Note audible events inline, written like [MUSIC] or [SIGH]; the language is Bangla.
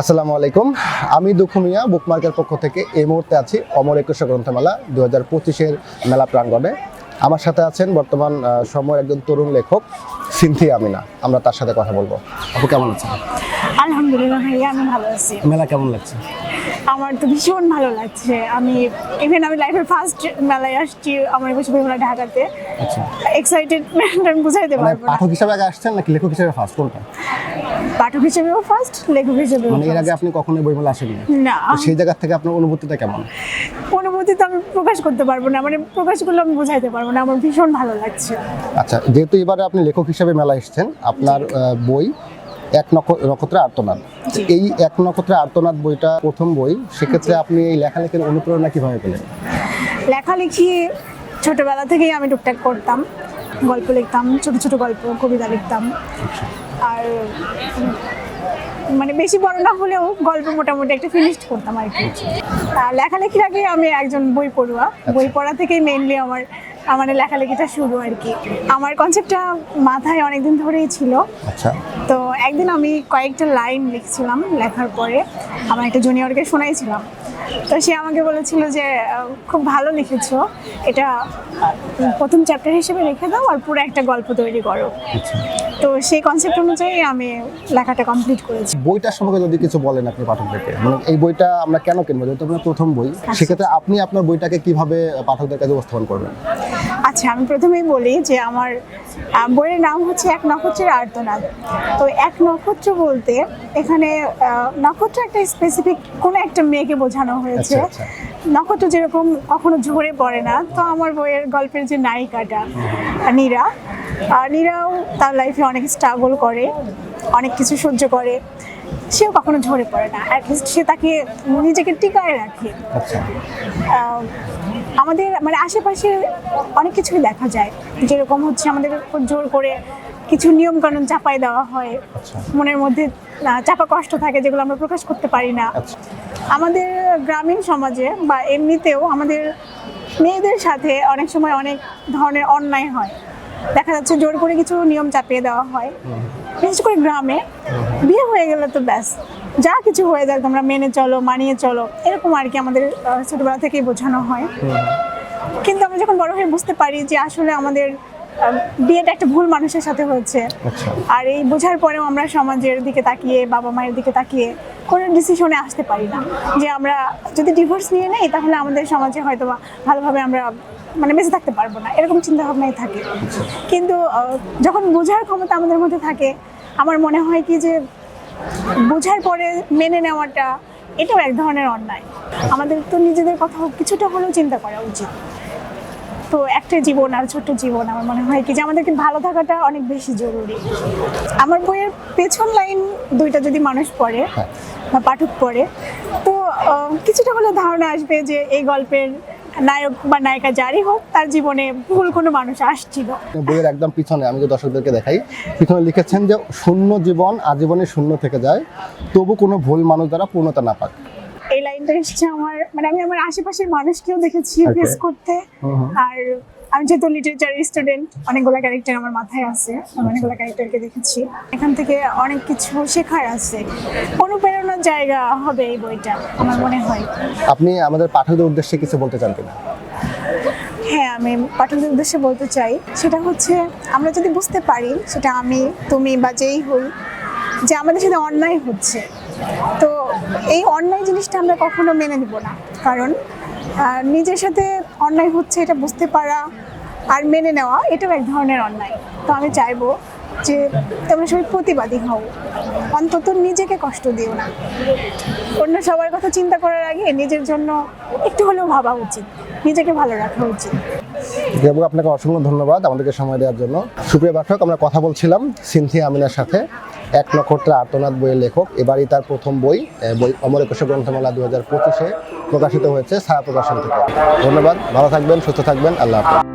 আসসালামু আলাইকুম। আমি দুঃখ মিয়া বুকমার্কের পক্ষ থেকে এই মুহূর্তে আছি অমর একুশে গ্রন্থমেলা দু হাজার পঁচিশের মেলা প্রাঙ্গণে। আমার সাথে আছেন বর্তমান সময়ের একজন তরুণ লেখক সিনথি আমিনা। আমরা তার সাথে কথা বলব। আপু কেমন আছেন? আলহামদুলিল্লাহ ভাইয়া আমি ভালো আছি। মেলা কেমন লাগছে? আমার তো ভীষণ ভালো লাগছে। আমি ইভেন আমি লাইফের ফার্স্ট মেলায় আসছি আমার একুশে মেলা ঢাকাতে। আচ্ছা। এক্সাইটেড [LAUGHS] আমি বুঝাইতে মানে পারব পাঠক হিসাবে আগে আসছেন নাকি লেখক হিসাবে ফার্স্ট কোনটা? পাঠক হিসেবেও ফার্স্ট লেখক হিসেবেও মানে এর। আগে আপনি কখনোই বইমেলা আসেননি? না। সেই জায়গা থেকে আপনার অনুভূতিটা কেমন? অনুভূতি তো আমি প্রকাশ করতে পারব না। মানে প্রকাশ করলে আমি বুঝাইতে পারব না। আমার ভীষণ ভালো লাগছে। আচ্ছা যেহেতু এবারে আপনি লেখক হিসাবে মেলা এসেছেন আপনার বই এক নক্ষ- নক্ষত্রে আর্তনাদ। এই এক নক্ষত্রে আর্তনাদ বইটা প্রথম বই সেক্ষেত্রে আপনি এই লেখালেখির অনুপ্রেরণা কীভাবে পেলেন? লেখালেখি ছোটবেলা থেকেই আমি টুকটাক করতাম। গল্প লিখতাম ছোট ছোট গল্প কবিতা লিখতাম। আর মানে বেশি বড় না হলেও গল্প মোটামুটি একটা ফিনিশড করতাম আর কি। আর লেখালেখির আগে আমি একজন বই পড়ুয়া। বই পড়া থেকেই মেইনলি আমার আমার লেখালেখিটা শুরু আর কি। আমার কনসেপ্টটা মাথায় অনেকদিন ধরেই ছিল। আচ্ছা। তো একদিন আমি কয়েকটা লাইন লিখছিলাম লেখার পরে। আমার একটা জুনিয়রকে শোনাইছিলাম। তো সে আমাকে বলেছিল যে খুব ভালো লিখেছো। এটা প্রথম চ্যাপ্টার হিসেবে রেখে দাও আর পুরো একটা গল্প তৈরি করো। আচ্ছা। তো সেই কনসেপ্ট অনুযায়ী আমি লেখাটা কমপ্লিট করেছি। বইটার সম্পর্কে যদি কিছু বলেন আপনি পাঠকদেরকে মানে এই বইটা আমরা কেন কিনবো যেহেতু আপনার প্রথম বই সেক্ষেত্রে আপনি আপনার বইটাকে কীভাবে পাঠকদের কাছে উপস্থাপন করবেন? আচ্ছা আমি প্রথমেই বলি যে আমার বইয়ের নাম হচ্ছে এক নক্ষত্রের আর্তনাদ। তো এক নক্ষত্র বলতে এখানে নক্ষত্র একটা স্পেসিফিক কোনো একটা মেয়েকে বোঝানো হয়েছে। আচ্ছা, আচ্ছা। নক্ষত্র যেরকম কখনো ঝরে পড়ে না তো আমার বইয়ের গল্পের যে নায়িকাটা নীরা নীরাও তার লাইফে অনেক স্ট্রাগল করে অনেক কিছু সহ্য করে। সেও কখনো ঝরে পড়ে না। অ্যাটলিস্ট সে তাকে নিজেকে টিকায় রাখে। আচ্ছা। আমাদের মানে আশেপাশে অনেক কিছুই দেখা যায়। যেরকম হচ্ছে আমাদের উপর জোর করে কিছু নিয়ম কানুন চাপাই দেওয়া হয়। আচ্ছা। মনের মধ্যে চাপা কষ্ট থাকে যেগুলো আমরা প্রকাশ করতে পারি না। আচ্ছা। আমাদের গ্রামীণ সমাজে বা এমনিতেও আমাদের মেয়েদের সাথে অনেক সময় অনেক ধরনের অন্যায় হয়। দেখা যাচ্ছে জোর করে কিছু নিয়ম চাপিয়ে দেওয়া হয়। বিশেষ করে গ্রামে বিয়ে হয়ে গেলে তো ব্যাস। যা কিছু হয়ে যাক তোমরা মেনে চলো মানিয়ে চলো। এরকম আর কি আমাদের ছোটবেলা থেকেই বোঝানো হয়। কিন্তু আমরা যখন বড় হয়ে বুঝতে পারি যে আসলে আমাদের বিয়েটা একটা ভুল মানুষের সাথে হয়েছে। আচ্ছা। আর এই বোঝার পরেও আমরা সমাজের দিকে তাকিয়ে বাবা মায়ের দিকে তাকিয়ে কোনো ডিসিশনে আসতে পারি না। যে আমরা যদি ডিভোর্স নিয়ে নেই তাহলে আমাদের সমাজে হয়তো বা ভালোভাবে আমরা মানে বেঁচে থাকতে পারব না। এরকম চিন্তা ভাবনাই থাকে কিন্তু যখন বোঝার ক্ষমতা আমাদের মধ্যে থাকে আমার মনে হয় কি যে বোঝার পরে মেনে নেওয়াটা এটাও এক ধরনের অন্যায়। আমাদের তো নিজেদের কথা কিছুটা হলেও চিন্তা করা উচিত। তো একটা জীবন আর ছোট্ট জীবন আমার মনে হয় কি যে আমাদেরকে ভালো থাকাটা অনেক বেশি জরুরি। আমার বইয়ের পেছন লাইন দুইটা যদি মানুষ পড়ে হ্যাঁ। বা পাঠক পড়ে তো কিছুটা হলেও ধারণা আসবে যে এই গল্পের নায়ক বা নায়িকা যারই হোক তার জীবনে ভুল কোনো মানুষ আসছিল। বইয়ের একদম পিছনে আমি তো দর্শকদেরকে দেখাই পিছনে লিখেছেন যে শূন্য জীবন আজীবনে শূন্য থেকে যায় তবু কোনো ভুল মানুষ দ্বারা পূর্ণতা না পাক। এই লাইনটা এসছে আমার মানে আমি আমার আশেপাশের মানুষকেও দেখেছি ফেস করতে। আর আমি যেহেতু লিটারেচার স্টুডেন্ট অনেকগুলো ক্যারেক্টার আমার মাথায় আছে আমি অনেকগুলো ক্যারেক্টারকে দেখেছি। এখান থেকে অনেক কিছু শেখার আছে। অনুপ্রেরণার জায়গা হবে এই বইটা আমার মনে হয়। আপনি আমাদের পাঠকদের উদ্দেশ্যে কিছু বলতে চান কিনা? হ্যাঁ আমি পাঠকদের উদ্দেশ্যে বলতে চাই সেটা হচ্ছে আমরা যদি বুঝতে পারি সেটা আমি তুমি বা যেই হই যে আমাদের সাথে অন্যায় হচ্ছে। তো এই অন্যায় জিনিসটা আমরা কখনো মেনে নিব না। কারণ নিজের সাথে অন্যায় হচ্ছে এটা বুঝতে পারা আর মেনে নেওয়া, এটাও এক ধরনের অন্যায়। তো আমি চাইব যে তোমরা সবাই প্রতিবাদী হও। অন্তত নিজেকে কষ্ট দিও না। অন্য সবার কথা চিন্তা করার আগে নিজের জন্য একটু হলেও ভাবা উচিত। নিজেকে ভালো রাখা উচিত। দেবু, আপনাকে অসংখ্য ধন্যবাদ আমাদেরকে সময় দেওয়ার জন্য। সুপ্রিয় পাঠক আমরা কথা বলছিলাম সিনথি আমিনার সাথে। এক নক্ষত্রে আর্তনাদ বইয়ের লেখক। এবারই তার প্রথম বই বই অমর একুশে গ্রন্থমেলা দু হাজার পঁচিশে প্রকাশিত হয়েছে, ছায়া প্রকাশন থেকে। ধন্যবাদ, ভালো থাকবেন, সুস্থ থাকবেন, আল্লাহ হাফেজ।